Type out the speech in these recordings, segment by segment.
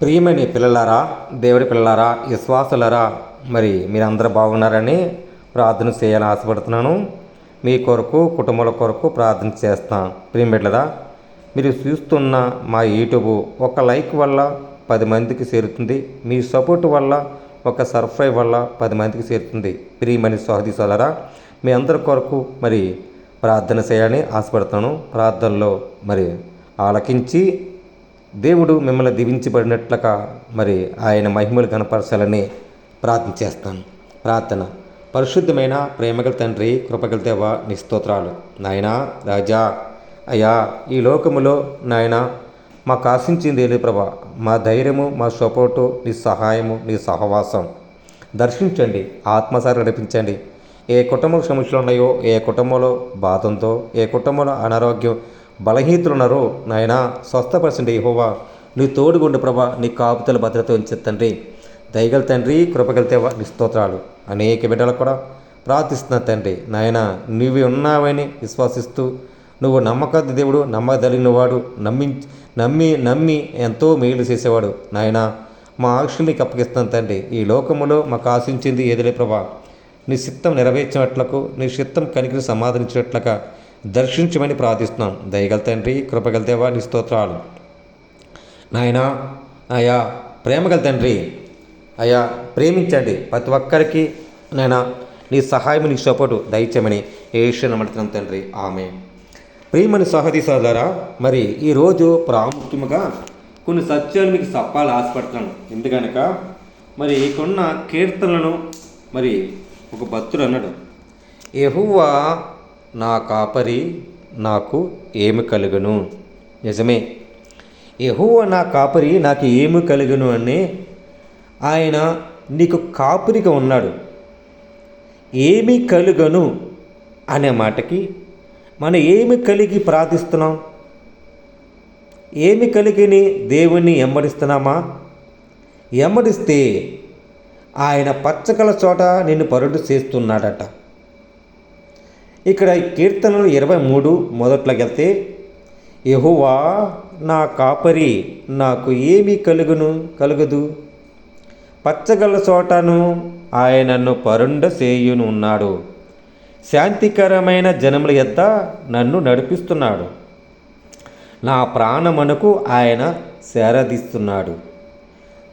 ప్రియమైన పిల్లలారా దేవుడి పిల్లలారా విశ్వాసులారా మరి మీరందరూ బాగున్నారని ప్రార్థన చేయాలని ఆశపడుతున్నాను. మీ కొరకు కుటుంబాల కొరకు ప్రార్థన చేస్తాను ప్రియమిట్లరా మీరు చూస్తున్న మా యూట్యూబ్ ఒక లైక్ వల్ల పది మందికి చేరుతుంది. మీ సపోర్ట్ వల్ల ఒక సబ్స్క్రైబ్ వల్ల పది మందికి చేరుతుంది. ప్రియమణి సహోదరి సోదరా మీ అందరి కొరకు మరి ప్రార్థన చేయాలని ఆశపడతాను ప్రార్థనలో మరి ఆలకించి దేవుడు మిమ్మల్ని దీవించబడినట్లుగా మరి ఆయన మహిమలు కనపరచాలని ప్రార్థన చేస్తాను. ప్రార్థన. పరిశుద్ధమైన ప్రేమగల తండ్రి కృపగల దేవ నీ స్తోత్రాలు. నాయనా రాజా అయ్యా ఈ లోకములో నాయన మాకు ఆశించింది ఏది ప్రభా మా ధైర్యము మా సపోర్టు నీ సహాయము నీ సహవాసం. దర్శించండి ఆత్మసారి నడిపించండి. ఏ కుటుంబం సమస్యలు ఉన్నాయో ఏ కుటుంబంలో బాధంతో ఏ కుటుంబంలో అనారోగ్యం బలహీతులున్నారో నాయన స్వస్థపరచండి యెహోవా. నీ తోడుగుండు ప్రభా నీ కాపుతల భద్రత ఉంచే తండ్రి. దయగల తండ్రి కృపగలితే నీ స్తోత్రాలు. అనేక బిడ్డలకు కూడా ప్రార్థిస్తున్నా తండ్రి. నాయన నువ్వు ఉన్నావని విశ్వసిస్తూ నువ్వు నమ్మకద్ద దేవుడు నమ్మదలిగినవాడు నమ్మి నమ్మి నమ్మి ఎంతో మేలు చేసేవాడు. నాయన మా ఆక్షలు నీకు అప్పగిస్తాను తండ్రి. ఈ లోకములో మాకు ఆశించింది ఏదిలే ప్రభా. నీ చిత్తం నెరవేర్చినట్లకు నీ చిత్తం కనికిని సమాధానించినట్లుగా దర్శించమని ప్రార్థిస్తున్నాం. దయగల తండ్రి కృపగల దేవా నీ స్తోత్రాలు. నాయన అయా ప్రేమగల తండ్రి అయా ప్రేమించండి ప్రతి ఒక్కరికి. నాయనా నీ సహాయం నీ సపోర్టు దయచేయమని ఏషియన్ తండ్రి. ఆమె ప్రియమని సహది సోదరా మరి ఈరోజు ప్రాముఖ్యముగా కొన్ని సత్యాలు మీకు చెప్పాలి ఆశపడుతున్నాను. ఎందుకనక మరి ఇక్కడున్న కీర్తనలను మరి ఒక భక్తుడు అన్నాడు. యెహోవా నా కాపరి నాకు ఏమి కలుగును? నిజమే. యెహోవా నా కాపరి నాకు ఏమి కలుగును అని ఆయన నీకు కాపురిగా ఉన్నాడు. ఏమి కలుగను అనే మాటకి మనం ఏమి కలిగి ప్రార్థిస్తున్నాం? ఏమి కలిగిని దేవుణ్ణి ఎమ్మడిస్తున్నామా? ఎమ్మడిస్తే ఆయన పచ్చకల చోట నిన్ను పరుడు చేస్తున్నాడట. ఇక్కడ కీర్తనలు ఇరవై మూడు మొదట్లోకి వెళ్తే యహువా నా కాపరి నాకు ఏమి కలుగును కలుగదు? పచ్చగల చోటను ఆయనను పరుండ చేయును ఉన్నాడు. శాంతికరమైన జనముల యొద్ద నన్ను నడిపిస్తున్నాడు. నా ప్రాణమునకు ఆయన శారదిస్తున్నాడు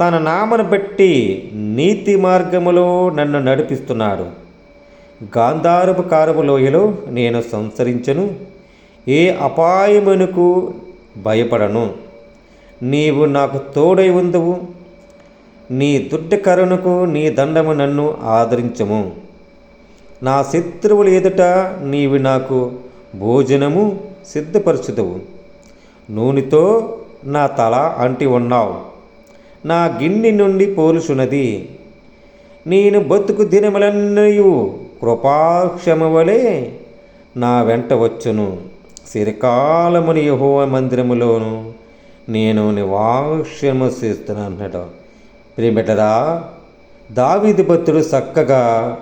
తన నామను బట్టి నీతి మార్గములో నన్ను నడిపిస్తున్నాడు. గాంధారపు కారపు లోయలో నేను సంసరించను ఏ అపాయమునకు భయపడను. నీవు నాకు తోడై ఉందవు. నీ దుడ్డ కరుణకు నీ దండము నన్ను ఆదరించము. నా శత్రువుల ఎదుట నీవు నాకు భోజనము సిద్ధపరచుదవు. నూనెతో నా తల అంటి ఉన్నావు. నా గిన్నె నుండి పోలుచున్నది. నేను బతుకు దినములన్నయు కృపాక్షమ వలె నా వెంట వచ్చును. చిరకాలముని యహో మందిరములోను నేను నివాక్షము చేస్తున్నాను అన్నాడు ప్రియబిడ్డరా దావీది భక్తుడు చక్కగా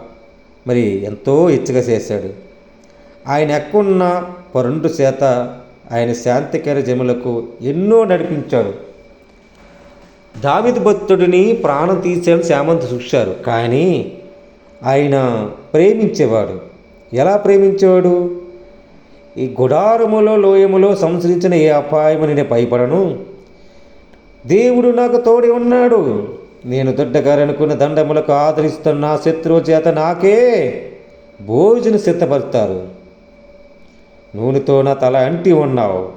మరి ఎంతో ఇచ్చగా చేశాడు. ఆయన ఎక్కున్న పరుండు చేత ఆయన శాంతికర జములకు ఎన్నో నడిపించాడు. దావిది భక్తుడిని ప్రాణం తీసేయడం శామంత చూశారు. కానీ ఆయన ప్రేమించేవాడు. ఎలా ప్రేమించేవాడు? ఈ గుడారములో లోయములో సంచరించిన ఏ అపాయము నేను భయపడను? దేవుడు నాకు తోడి ఉన్నాడు. నేను దొడ్డగారనుకున్న దండములకు ఆదరిస్తున్న నా శత్రువు చేత నాకే భోజన సిద్ధపడతారు నూనెతో నా తల అంటి ఉన్నావు.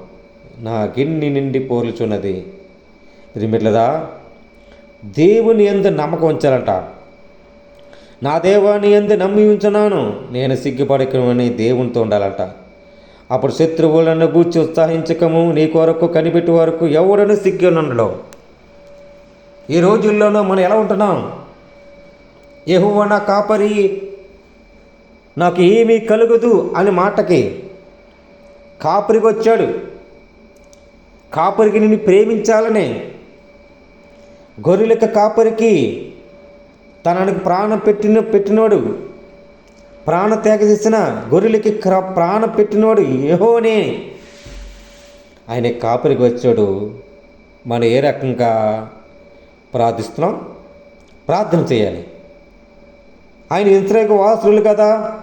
నా గిన్నె నిండి పోలుచున్నది మిట్లదా? దేవుని ఎందు నమ్మకం ఉంచాలంట. నా దేవాన్ని ఎందు నమ్మి ఉంచున్నాను నేను సిగ్గుపడకమని దేవునితో ఉండాలంట. అప్పుడు శత్రువులను గూర్చి ఉత్సాహించకము నీ కొరకు కనిపెట్టే వరకు ఎవడను సిగ్గునండలో ఈ రోజుల్లోనూ మనం ఎలా ఉంటున్నాం? ఎహువ నా కాపరి నాకు ఏమీ కలుగదు అని మాటకి కాపరికి వచ్చాడు. కాపరికి నిన్ను ప్రేమించాలని గొర్రెలకు కాపరికి తనకు ప్రాణం పెట్టిన పెట్టినోడు ప్రాణ త్యాగ చేసిన గొర్రెలకి క్ర- ప్రాణం పెట్టినోడు ఏహోనే ఆయన కాపరికి వచ్చాడు. మనం ఏ రకంగా ప్రార్థిస్తున్నాం? ప్రార్థన చేయాలి. ఆయన ఇస్రాయేల్కు వారసులు కదా?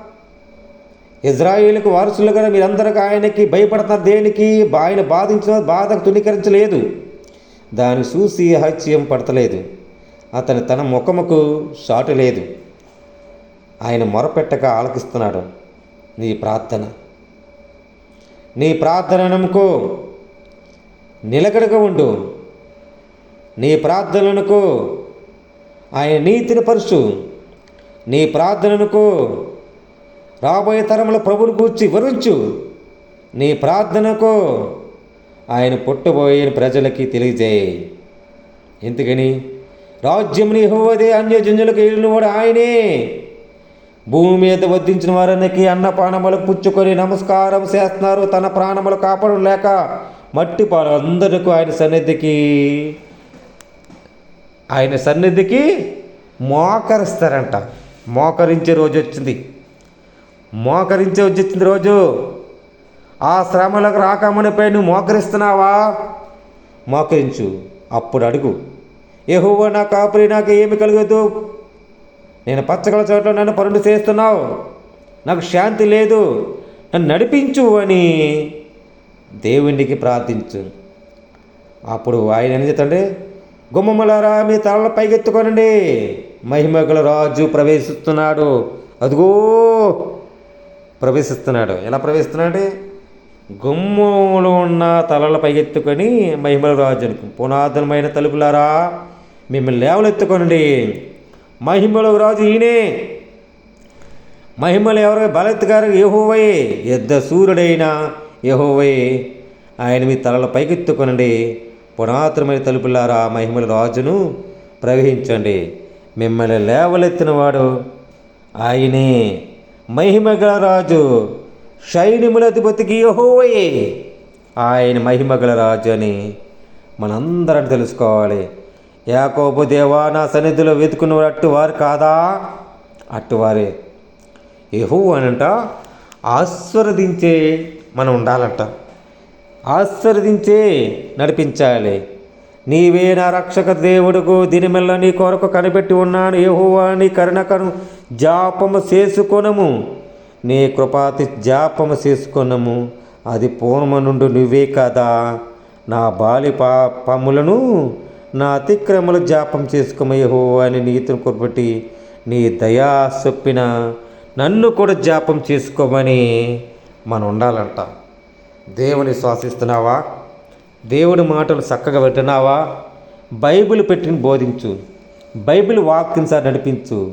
ఇజ్రాయేల్కు వారసులు కదా? మీరందరికీ ఆయనకి భయపడుతున్నారు. దేనికి? ఆయన బాధించిన బాధకు తునీకరించలేదు దాన్ని చూసి హత్యం పడతలేదు. అతని తన ముఖముకు సాటు లేదు. ఆయన మొరపెట్టక ఆలకిస్తున్నాడు. నీ ప్రార్థన. నీ ప్రార్థన నమ్ముకో నిలకడగా ఉండు. నీ ప్రార్థననుకో ఆయన నీతిని పరుచు. నీ ప్రార్థననుకో రాబోయే తరముల ప్రభుని కూర్చి వివరించు. నీ ప్రార్థనకో ఆయన పుట్టబోయే ప్రజలకి తెలియజేయి. ఎందుకని రాజ్యం నీ హోవదే అన్యజనులకు ఏలినవాడు ఆయనే. భూమి మీద వధించిన వారికి అన్నపానములు పుచ్చుకొని నమస్కారం చేస్తున్నారు. తన ప్రాణములు కాపాడు లేక మట్టి పాలు అందరికీ ఆయన సన్నిధికి ఆయన సన్నిధికి మోకరిస్తారంట. మోకరించే రోజు వచ్చింది. మోకరించే రోజు వచ్చింది రోజు. ఆ శ్రమలకు రాకమునిపై నువ్వు మోకరిస్తున్నావా? మోకరించు. అప్పుడు అడుగు. ఏహోవా నా కాపురి నాకు ఏమి కలగదు. నేను పచ్చగల చోట్ల నన్ను పనులు చేస్తున్నావు. నాకు శాంతి లేదు. నన్ను నడిపించు అని దేవునికి ప్రార్థించు. అప్పుడు ఆయన ఏం చెప్తాండి గుమ్మములారా మీ తలలు పైకెత్తుకోనండి. మహిమగల రాజు ప్రవేశిస్తున్నాడు. అదిగో ప్రవేశిస్తున్నాడు. ఎలా ప్రవేశిస్తున్నాడు గుమ్మములు ఉన్న తలల పైకెత్తుకొని మహిమల రాజు అనుకు పునాదనమైన తలుపులారా మిమ్మల్ని లేవలెత్తుకోనండి మహిమల రాజు ఈయనే. మహిమలు ఎవరు? బలెత్తుగారు యహోవయే. యుద్ధ సూర్యుడైన యహోవయే. ఆయన మీ తలల పైకెత్తుకొనండి. పునాతనమైన తలుపులారా మహిమల రాజును ప్రవహించండి. మిమ్మల్ని లేవలెత్తినవాడు ఆయనే. మహిమగల రాజు శైనిములధిపతికి అధిపతికి యహోవయే. ఆయన మహిమగల రాజు అని మనందరం తెలుసుకోవాలి. యాకోబు దేవా నా సన్నిధిలో వెతుకున్నవారు అట్టువారు కాదా? అట్టువారే ఏహో అనంట ఆస్వాదించే మనం ఉండాలంట. ఆశీర్వదించే నడిపించాలి. నీవే నా రక్షక దేవుడుకు దినిమెల్ల నీ కొరకు కనిపెట్టి ఉన్నాను. యెహోవా నీ కరుణకను జాపము చేసుకొనము. నీ కృపాతి జాపము చేసుకొనము. అది పూర్వము నుండి నువ్వే కదా? నా బాలి పాపములను నా అతిక్రమలు జాపం చేసుకోమ అని నీతిని కొరబట్టి నీ దయా చొప్పిన నన్ను కూడా జాపం చేసుకోమని మనం ఉండాలంట దేవుని శ్వాసిస్తున్నావా? దేవుని మాటలు చక్కగా వింటున్నావా? బైబిల్ పెట్టిన బోధించు. బైబిల్ వాక్యం సార్ నడిపించు.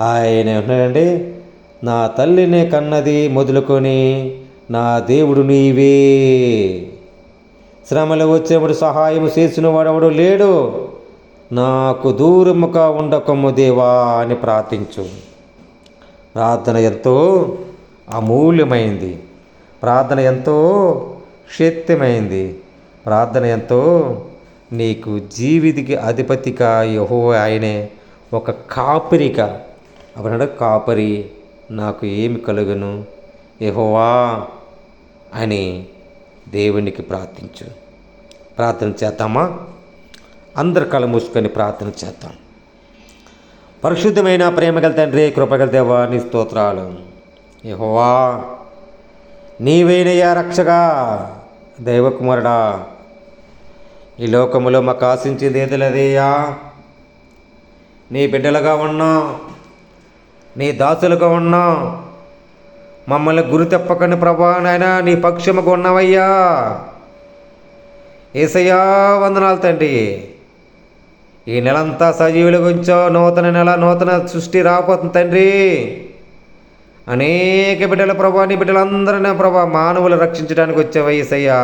ఆయన ఉన్నాడండి నా తల్లినే కన్నది మొదలుకొని నా దేవుడు నీవే. శ్రమలు వచ్చేప్పుడు సహాయం చేసిన వాడెవడు లేడు. నాకు దూరముగా ఉండకము దేవా అని ప్రార్థించు. ప్రార్థన ఎంతో అమూల్యమైంది. ప్రార్థన ఎంతో శక్తిమైంది ప్రార్థన ఎంతో నీకు జీవితికి అధిపతిగా యహో ఆయనే ఒక కాపరిక అప్పుడు కాపరి నాకు ఏమి కలుగును? యహోవా అని దేవునికి ప్రార్థించు. ప్రార్థన చేద్దామా? అందరు కళ మూసుకొని ప్రార్థన చేద్దాం. పరిశుద్ధమైన ప్రేమగల తండ్రి కృపగల దేవా నీ స్తోత్రాలు. యహోవా నీవేనయ్యా రక్షగా దైవకుమారుడా. ఈ లోకములో మాకు ఆశించింది ఏదిలేదయ్యా నీ బిడ్డలుగా ఉన్నాం నీ దాసులుగా ఉన్నాం మమ్మల్ని గురి తెప్పకండి ప్రభా నాయన నీ పక్షముగా ఉన్నావయ్యా ఏసయ్యా వందనాలు తండ్రి. ఈ నెలంతా సజీవుల గురించో నూతన నెల నూతన సృష్టి రాకపోతుంది తండ్రి. అనేక బిడ్డల ప్రభా నీ బిడ్డలందరినీ ప్రభా మానవులు రక్షించడానికి వచ్చే వయసయ్యా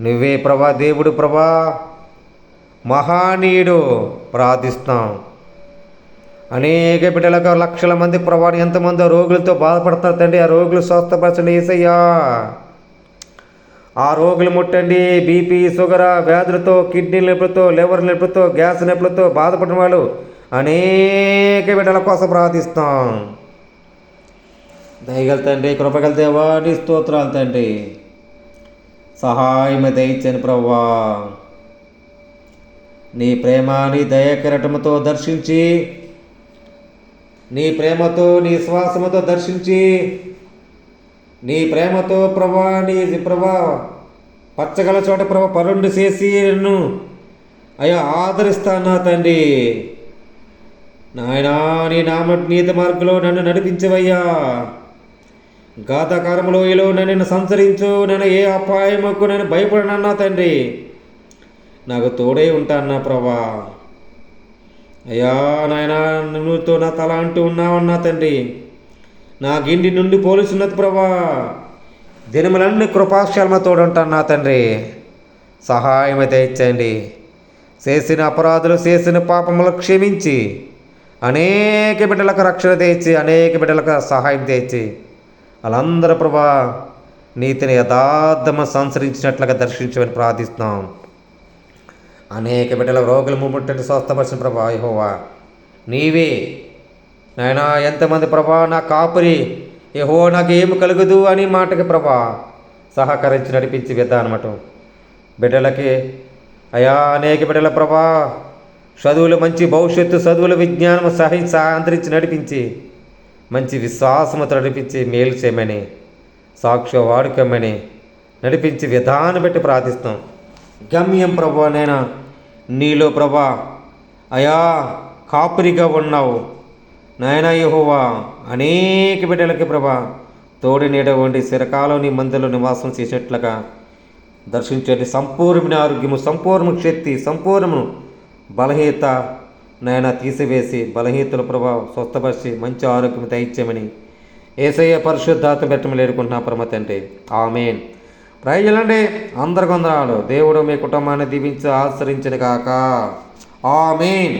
నువ్వే ప్రభా దేవుడు ప్రభా మహానీయుడు ప్రార్థిస్తాం అనేక బిడ్డలకు లక్షల మంది ప్రభావం ఎంతమందో రోగులతో బాధపడతారు తండ్రి. ఆ రోగులు స్వస్థపరచండి ఏసయ్యా. ఆ రోగులు ముట్టండి. బీపీ షుగర్ వ్యాధులతో కిడ్నీ నొప్పులతో లివర్ నొప్పులతో గ్యాస్ నొప్పులతో బాధపడిన వాళ్ళు అనేక బిడ్డల కోసం ప్రార్థిస్తాం. దయగల తండ్రి కృపగల దేవా నీ స్తోత్రాలు తండ్రి. సహాయం దయచని ప్రవ్వా. నీ ప్రేమ నీ దయకిరటముతో దర్శించి నీ ప్రేమతో నీ శ్వాసముతో దర్శించి నీ ప్రేమతో ప్రభా నీ ప్రభా పచ్చగల చోట ప్రభ పరుండు చేసి నన్ను అయ్యా ఆదరిస్తాను నా తండ్రి. నాయనా నీ నామ నీతి మార్గంలో నన్ను నడిపించవయ్యా. గాతకారములోయలో నన్ను సంచరించు నన్ను ఏ అపాయముకు నేను భయపడనన్నా తండ్రి. నాకు తోడే ఉంటాను ప్రభా. అయ్యా నాయనా నువ్వుతో నా తల అంటూ ఉన్నావన్నా తండ్రి. నా గిండి నుండి పోలీసున్నది ప్రభా దినములన్నీ కృపాక్షల్మ తోడుంటాను నా తండ్రి. సహాయం అయితే ఇచ్చేయండి. చేసిన అపరాధులు చేసిన పాపములు క్షమించి అనేక బిడ్డలకు రక్షణ తెచ్చి అనేక బిడ్డలకు సహాయం తెచ్చి వాళ్ళందరూ ప్రభా నీతిని యథార్థమ సంసరించినట్లుగా దర్శించమని ప్రార్థిస్తున్నాం. అనేక బిడ్డల రోగులు ముమ్ముట్టని స్వస్థపరిచిన ప్రభా యహోవా. నీవే. నాయనా ఎంతమంది ప్రభా నా కాపురి? యహో నాకు ఏమి కలుగదు అని మాటకి ప్రభా సహకరించి నడిపించి విధానమట బిడ్డలకి అయా అనేక బిడ్డల ప్రభా చదువులు మంచి భవిష్యత్తు చదువుల విజ్ఞానం సహి అంతరించి నడిపించి మంచి విశ్వాసముతో నడిపించి మేలు చేయమని సాక్ష్య వాడుకమ్మని నడిపించి విధానం పెట్టి ప్రార్థిస్తాం గమ్యం ప్రభు నేను? నీలో ప్రభా అయా కాపురిగా ఉన్నావు. నాయనా యహోవా అనేక బిడ్డలకి ప్రభా తోడి నీడ వంటి చిరకాలం నీ మందిలో నివాసం చేసేట్లుగా దర్శించండి సంపూర్ణమైన ఆరోగ్యము సంపూర్ణ శక్తి సంపూర్ణము బలహీత నాయన తీసివేసి బలహీతల ప్రభావం స్వస్థపరిచి మంచి ఆరోగ్యం దయచేయమని ఏసయ్య పరిశుద్ధాత్మ పెట్టమని లేడుకుంటున్నా పరమ తండ్రి. ఆమెన్. ప్రయోజనండి అందరు కొందరాలు దేవుడు మీ కుటుంబాన్ని దీవించి ఆశ్రయించిన కాక ఆ మీన్